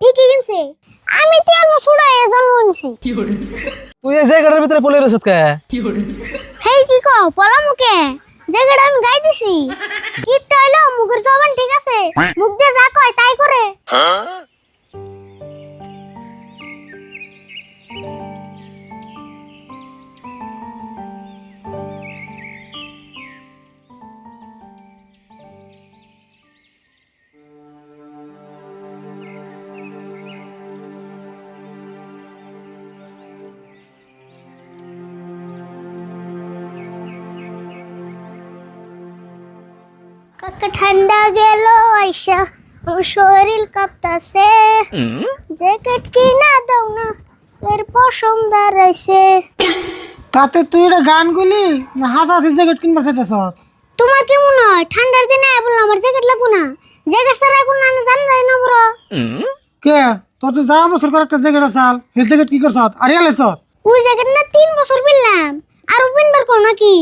ঠিকই কিনছে। আমি তেল বছর জন্ম নিছি। তুই এই জায়গাটার ভিতরে পড়ে রয়েছত কে? হেই কি কও? পলা মুকে জায়গাটা আমি গাই দিছি। কিপটা হইল মুখের জবান ঠিক আছে। মুখ দিয়ে যা কয় তাই করে। কাকা ঠান্ডা গেল আইসা আমার শরীর কাঁপতাছে। জ্যাকেট কিনা দাও না এর পশম দাঁড়াইছে তাতে তুই এটা গান গুলি হাসাহাসি জ্যাকেট কিনবার চাইতেছ? তোমার কি মনে হয় ঠান্ডার দিনে বললাম আমার জ্যাকেট লাগবো না? জ্যাকেট ছাড়া এখন না জান যায় না বড় কে? তোর যে যা বছর করে একটা জ্যাকেট আসাল সেই জ্যাকেট কি করছ? আর এলেছ ওই জ্যাকেট না তিন বছর পিনলাম। আরও পিনবার কো নাকি?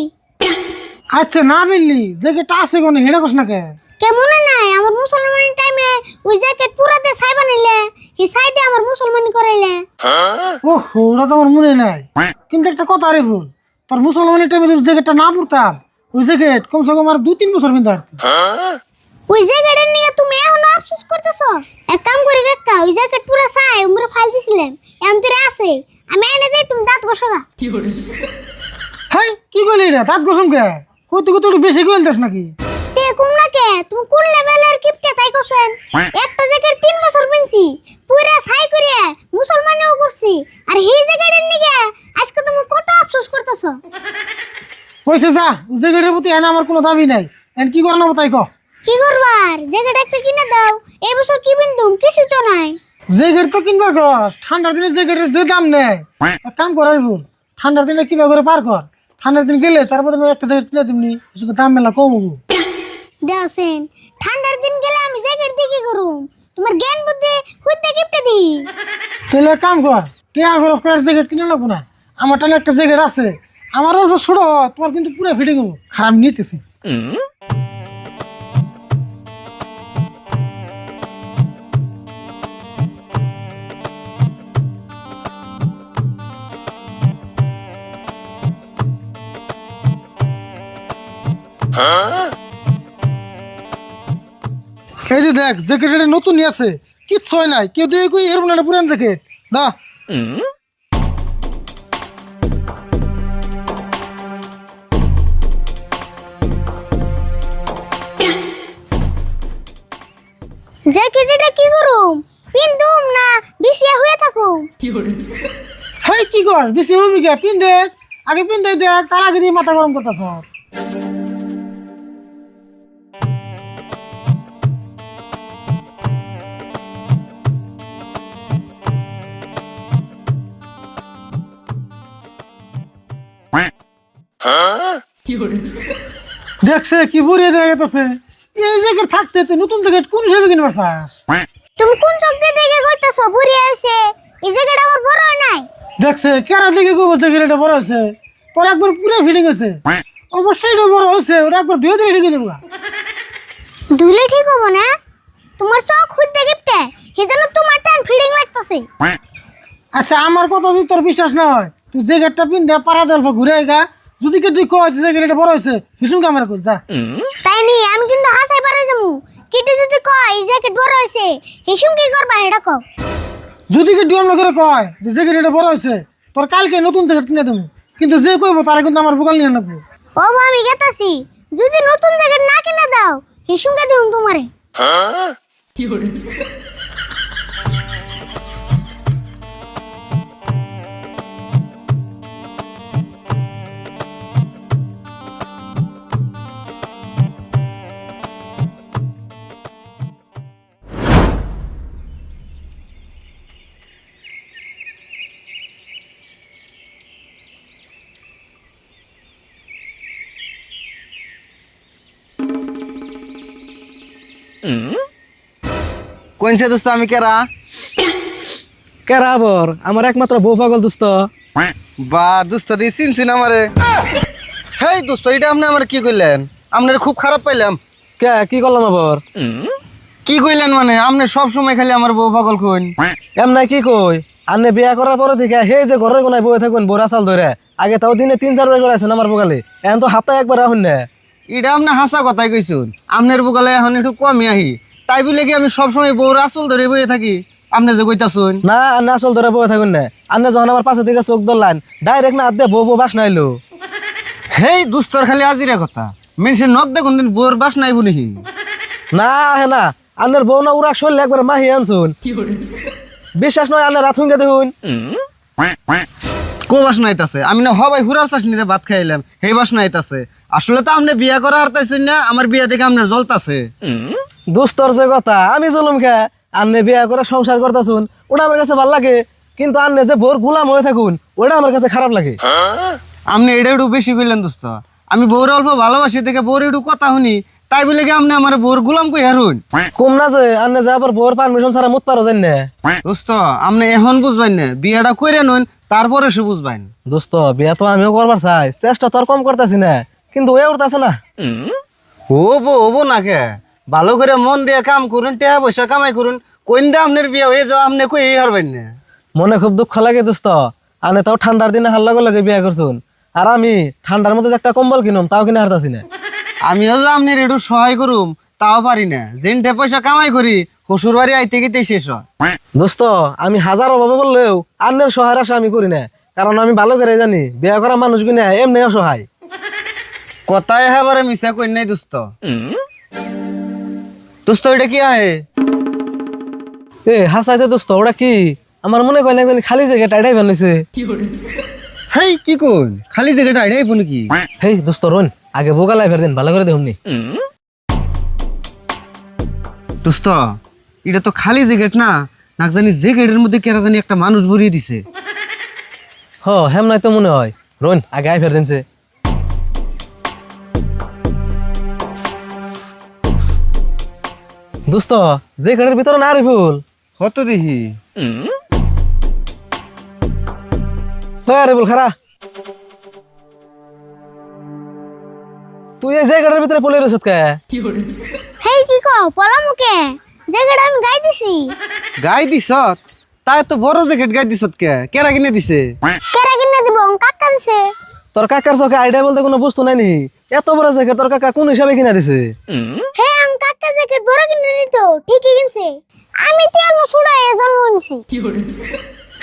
আচ্ছা না মিললি জ্যাকেট আছে কোনে হেডা করছ না কে? কেমন নাই? আমার মুসলমানের টাইমে ওই জ্যাকেট পুরাতে ছাই বানাইলে হি ছাই দিয়ে আমার মুসলমানি করাইলে। ও ওটা তো আমার মনে নাই। কিন্তু একটা কথা আরে ভুল তোর মুসলমানের টাইমে যদি জ্যাকেটটা না পড়তাম ওই জ্যাকেট কমসে কম আর দুই তিন বছর পিনতে ওই জ্যাকেটের নিয়ে তুমি এখনও আফসোস করতেছো? এক কাম করে কাকা ওই জ্যাকেট পুরো ছাই উমরে ফাল দিছিলেন এমন তোরে আছে আমি এনে দেই তুমি দাঁত ঘষোগা হাই কি করলি রে দাঁত গসম কে? কত কত একটু বেশি কইল দেশ নাকি? তে কুম না কে? তুমি কোন লেভেলের কিপটে তাই করছেন একটা জ্যাকেট তিন বছর পিনছি পুরা ছাই করে মুসলমানেও করছি আর এই জ্যাকেটের নিগে আজকে তুমি কত আফসোস করতেছো? কইছে যা জ্যাকেটের প্রতি এনে আমার কোনো দাবি নাই। এন কি করানো তাই ক? কি করবার জ্যাকেট একটা কিনে দাও এই বছর কি বিন্দুম কিছু তো নাই। জ্যাকেট তো কিনবার কর ঠান্ডার দিনে জ্যাকেটের যে দাম নেয়। এক কাম করার ভুল ঠান্ডার দিনে কিনা করে পার কর। ঠান্ডার দিন গেলে তারপরে একটা জ্যাকেট কিনে দিবনি দাম মেলা কম হব? দেওসেন ঠান্ডার দিন গেলে আমি জ্যাকেট দিকে কি করুম? তোমার জ্ঞান বুদ্ধি হইতে কিপটে দি তাহলে কাম কর টিয়া খরচ করার জ্যাকেট কিনে লাগবো না। আমার টানে একটা জ্যাকেট আছে আমার অল্প ছোট তোমার কিন্তু পুরো ফিটে দেবো খারাপ নিতেছি। এই যে দেখ জ্যাকেট এটা নতুন আছে কিচ্ছু হয় নাই। কেউ দিয়ে কই এরকম একটা পুরান জ্যাকেট। দা। জ্যাকেট এটা কি করুম? পিন্দুম না বিছিয়া হয়ে থাকুম? হেই কি কর? বেশি হবি কে? পিন দেখ। আগে পিন দেখ দেখ তার আগে দিয়ে মাথা গরম করতেছ? দেখছে কি বুড়িয়ে দেখা গেছে এই জ্যাকেট থাকতে তুই নতুন জ্যাকেট কোন হিসাবে কিনবার চাস তুমি কোন চোখ দিয়ে দেখে কইতাছো বুড়ি আইছে? এই জ্যাকেট আমার বড় হয় নাই? দেখছে কেরা দিকে কো জ্যাকেট এটা বড় আছে তোর একবার পুরো ফিটিং আছে অবশ্যই এটা বড় হয়েছে ওটা একবার ধুয়ে দিলে ঢেকে দেবো ধুলে ঠিক হব না? তোমার চোখ হইতে কিপটে সেজন্য তোমার টান ফিডিং লাগতাছে। আচ্ছা আমার কথা যদি তোর বিশ্বাস না হয় তুই জ্যাকেটটা পিন দে পাড়া দল ঘুরে গা। যদি কে তুই কয় যে এটা বড় হয়েছে ভীষণ কামার কর যা। তাই নি আমি কিন্তু হাসাই পারে যামু কিটু যদি কয় এই জ্যাকেট বড় হইছে হিসুম কি করবা এটা কও। যদি কে ডিওম করে কয় যে জ্যাকেট এটা বড় হয়েছে তোর কালকে নতুন জ্যাকেট কিনে দেবো। কিন্তু যে কইবো তারা কিন্তু আমার বুকাল নিয়ে নেব ও বাবা, আমি গেতাছি। যদি নতুন জ্যাকেট না কিনে দাও হিসুম কে দিউম তোমারে। কোনছে দোস্ত আমি কেরা? কেরা আবর? আমার একমাত্র বউ পাগল দোস্ত। বা দোস্ত দিয়ে চিনছিন আমারে। হেই দোস্ত এটা আপনি আমার কি করলেন আপনার খুব খারাপ পাইলাম। কে? কি করলাম আবার? কি কইলেন মানে? আপনি সব সময় খালি আমার বউ পাগল কইন। এমন কি কই? আন্নে বিয়া করার পরে থেকে হে যে ঘরের কোনায় বয়ে থাকুন বোরা চাল ধরে। আগে তাও দিনে তিন চার বার করে আছেন আমার বোকালে এখন তো হাতে একবার আহুন না। এটা আপনি হাসা কথাই কইছুন। আপনার বুকালে এখন একটু কমই আহি। তাই বলে কি আমি সব সময় বউর আসল ধরে বইয়ে থাকি? আপনি যে কইতাছুন। না আন্নে আসল ধরে বয়ে থাকুন না। আন্নে যখন আমার পাশে থেকে চোখ ধরলেন ডাইরেক্ট না দে বউ বউ বাস নাইলো। হেই দুস্তর খালি আজিরা কথা। মেনসের নদ দেখুন দিন বউর বাস নাই বুনিহি না হে না। আন্নের বউ না উড়া শরীর একবার মাহি আনছুন। বিশ্বাস নয় আন্নের রাত হুঙ্গে দেখুন। কো বাস নাইতাছে? আমি না হবাই হুরার চাষ নিতে ভাত খাইলাম। সেই বাস নাইতাছে। আসলে তো আপনি বিয়া করা হারতাইছেন না আমার বিয়া দেখে আপনার জ্বলতাছে। দুস্তর যে কথা আমি জুলুম খা আন্নে বিয়া করে সংসার করতেছুন ওটা আমার কাছে ভালো লাগে কিন্তু আন্নে যে ভোর গুলাম হয়ে থাকুন ওটা আমার কাছে খারাপ লাগে। আপনি এটা একটু বেশি কইলেন দোস্ত। আমি বউর অল্প ভালোবাসি দেখে বউর একটু কথা শুনি তাই বলে কি আপনি আমার বউর গুলাম কই হারুন? কম না যে আন্নে যে আবার ভোর পারমিশন ছাড়া মুত পারো জান। না দোস্ত আপনি এখন বুঝবেন না বিয়াটা কইরে নন তারপরে সে বুঝবেন। দোস্ত বিয়া তো আমিও করবার চাই চেষ্টা তোর কম করতেছি না। কিন্তু ওয়ে উঠতেছে না। হব হব না কে ভালো করে মন দিয়ে কাম করুন টাকা পয়সা কামাই করুন। কোন দা আপনার বিয়া হয়ে যাও আপনি কই হারবেন না। মনে খুব দুঃখ লাগে দোস্ত। আনে তাও ঠান্ডার দিনে হার লগে লগে বিয়া করছুন। আর আমি ঠান্ডার মধ্যে একটা কম্বল কিনুম তাও কিনে হারতাছি না। আমিও যে আপনার একটু সহায় করুম তাও পারি না। যেনটা পয়সা কামাই করি শ্বশুর বাড়ি আইতে গেতে শেষ হয়। দোস্ত আমি হাজার অভাবে বললেও আন্নের সহায় আশা আমি করি না। কারণ আমি ভালো করে জানি বিয়া করা মানুষ কিনে এমনি অসহায়। কথায় হ্যাঁ মিশা কই নাই দোস্ত। দোস্ত এটা কি আহে? এ হাসাইতে দোস্ত ওটা কি? আমার মনে না একজন খালি জায়গা টাইটাই বানাইছে। হেই কি কোন খালি জায়গাটা আইডাই বলি কি হেই দোস্ত রোন আগে বোকালাই ফের দিন ভালো করে দেখুননি দোস্ত এটা তো খালি জেগেট না না জানি যে গেটের মধ্যে কেরা জানি একটা মানুষ ভরিয়ে দিছে। হ হেম নাই তো মনে হয়। রোন আগে আই ফের দিনছে। দোস্ত যে ঘরের ভিতরে না রে ফুল কত দেখি হ্যাঁ রে ফুল খারা। তুই এই যে ঘরের ভিতরে পলে রেছত কে? হেই কি কও? পলা মুকে জায়গাটা আমি গাই দিছি। গাই দিছ তাই তো বড় জ্যাকেট গাই দিছত কে? কেরা কিনে দিছে? কেরা কিনে দিব? কাকা দিছে। তোর কাকার চোখে আইডিয়া বলতে কোনো বস্তু নাই নি? এত বড় জ্যাকেট তোর কাকা কোন হিসাবে কিনা দিছে? হে আং কাকা জ্যাকেট বড় কিনে নিত ঠিকই কিনছে। আমি তেল মুসুড়া এ জন্ম নিছি।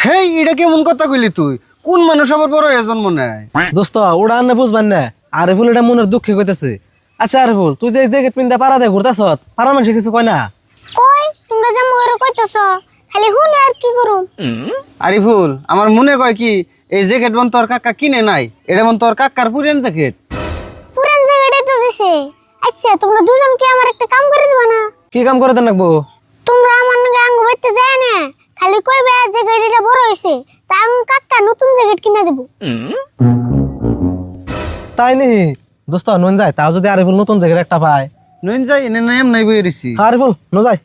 হেই এটা কেমন কথা কইলি তুই? কোন মানুষ আবার বড় হয়ে জন্ম নেয়? দোস্ত ওটা আনে বুঝবেন না। আরে ফুল এটা মনের দুঃখে কইতেছে। আচ্ছা আরে ফুল তুই যে জ্যাকেট পিনতে পারা দে ঘুরতাছ? পারা মানুষ কিছু কয় না? কই তোমরা যে মোর কইতেছ? খালি হুনে আর কি করুম? আরে ভুল আমার মনে কয় কি এই জ্যাকেট বন তোর কাকা কিনে নাই এটা বন তোর কাকার পুরেন জ্যাকেট। পুরান জায়গাটাই তো দিছে। আচ্ছা তোমরা দুজন কি আমার একটা কাম করে দিবা না? কি কাম করে দেন রাখব তোমরা আমার নাকি আঙ্গ বাইতে যায় না? খালি কইবে গাড়িটা বড় হইছে তা আঙ্গ কাকা নতুন জ্যাকেট কিনা দেব। তাই নি দোস্ত নুন যায় তাও যদি আরে ফুল নতুন জ্যাকেট একটা পায়। নইন যাই এনে নাই এম নাই বই রেছি আরে ফুল নো যায়।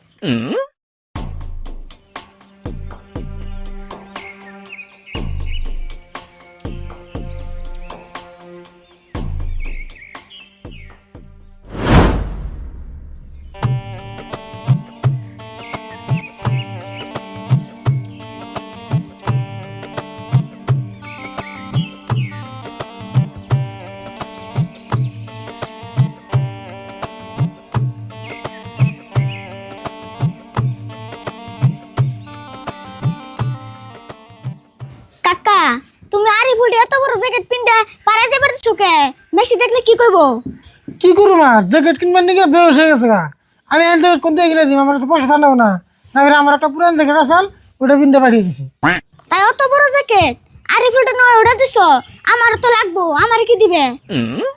জ্যাকেট মেসি দেখলে কি কইবো কি জ্যাকেট কিনবার বেউস হয়ে গেছে গা। আমি এন জ্যাকেট কোন দিয়ে কিনে আমার কাছে পয়সা থাকলেও না। না আমার একটা পুরান জ্যাকেট আছে ওটা কিনতে পাঠিয়ে দিছি। তাই অত বড় জ্যাকেট? আরি ফুটে নয় ওটা দিছো। আমারও তো লাগবো। আমার কি দিবে?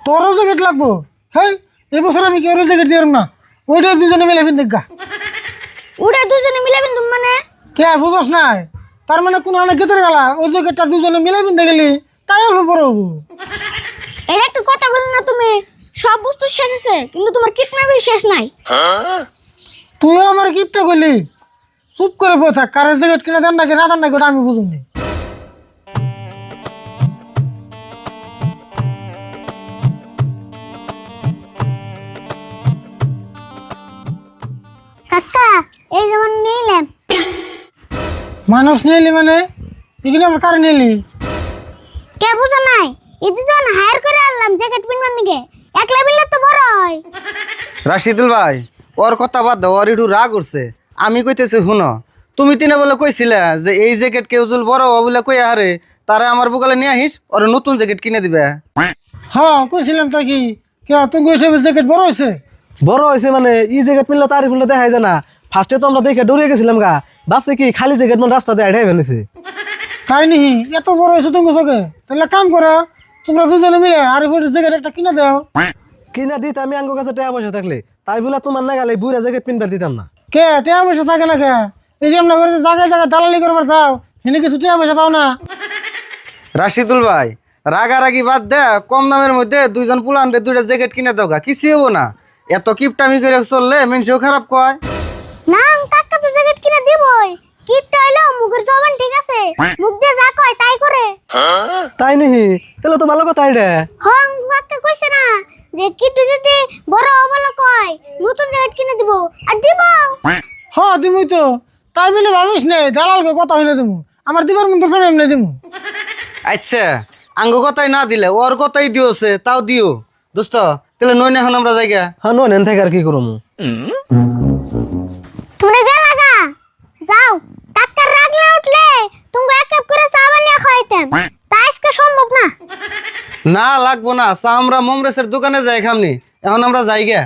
তোরও জ্যাকেট লাগবো? হেই এবছর আমি কেউ জ্যাকেট দিয়ে না? ওইটা দুজনে মিলে কিনতে গা। ওটা দুজনে মিলে বিন্দু মানে? কে বুঝোস নাই? তার মানে কোন অনেক গেতের গেলা? ওই জ্যাকেটটা দুজনে মিলে কিনতে গেলি? তাই একটু কথা না তুমি। সব বস্তু কিন্তু তোমার শেষ নাই। আমার করলি? চুপ করে আমি বুঝুনি কাকা এই যেমন মানুষ নিলি মানে? এখানে আমার কার নিলি? তো হায়ার করে আনলাম জ্যাকেট পিনবার নিকে একলা বিললে তো বড় হয়। রাশিদুল ভাই ওর কথা বাদ দাও ওর একটু রাগ উঠছে। আমি কইতেছি শুনো তুমি তিনে বলে কইছিলে যে এই জ্যাকেট কেউ যদি বড় হব বলে কই আরে তারা আমার বুকালে নিয়ে আহিস ওর নতুন জ্যাকেট কিনে দিবে। হ্যাঁ কইছিলাম তা কি? কে তুমি হিসেবে জ্যাকেট বড় হয়েছে বড় হয়েছে মানে ই জ্যাকেট পিনলে তারি ফুলে দেখাই যায় না। ফার্স্টে তো আমরা দেখে ডরিয়ে গেছিলাম গা। ভাবছে কি খালি জ্যাকেট মানে রাস্তাতে আড়াই ফেলেছে। তাই নিহি এত বড় হয়েছে তুমি চোখে তাহলে কাম করো তোমরা দুজনে মিলে আর জ্যাকেট একটা কিনে দাও। কিনা দিতে আমি আঙ্গো কাছে টাকা পয়সা থাকলে। তাই বলে তোমার না গেলে বুড়া জ্যাকেট পিনবার দিতাম না। কে টিয়া পয়সা থাকে না কে? এই যে আমরা ঘরে জায়গায় জায়গায় দালালি করবার যাও এনে কিছু টিয়া পয়সা পাও না। রাশিদুল ভাই রাগারাগি বাদ দে কম দামের মধ্যে দুইজন পুলানরে দুইটা জ্যাকেট কিনে দাও গা কিছু হব না। এত কিপটামি করে চললে মানুষও খারাপ কয়। না কাকা তো জ্যাকেট কিনে দিবই। কিপটা হইল মুখের জবান ঠিক আছে। মুখ দিয়ে যা কয় তাই করে। তাই ভালো কথা এটা হং কাকা কইছে না যে কিট্টু যদি বড় অবলা কয় নতুন কিনে দিব আর দিব। হ্যাঁ তুমি তো। তাই বলে ভাবিস নে দালালকে কথা হইলে তুমি আমার দিবার মধ্যে সব এমনি দিমু আচ্ছা আঙ্গ কথাই না দিলে ওর কথাই দিওছে তাও দিও। দোস্ত তাহলে নইন এখন আমরা জায়গা। হ্যাঁ নেন থেকে আর কি করব গা? যাও কাকার রাগলে উঠলে তুমি এক কাপ করে চা বানিয়ে খাইতেন তা আজকে সম্ভব না। না লাগবো না। আমরা মোমরেসের দোকানে যাই খামনি। এখন আমরা যাই গে।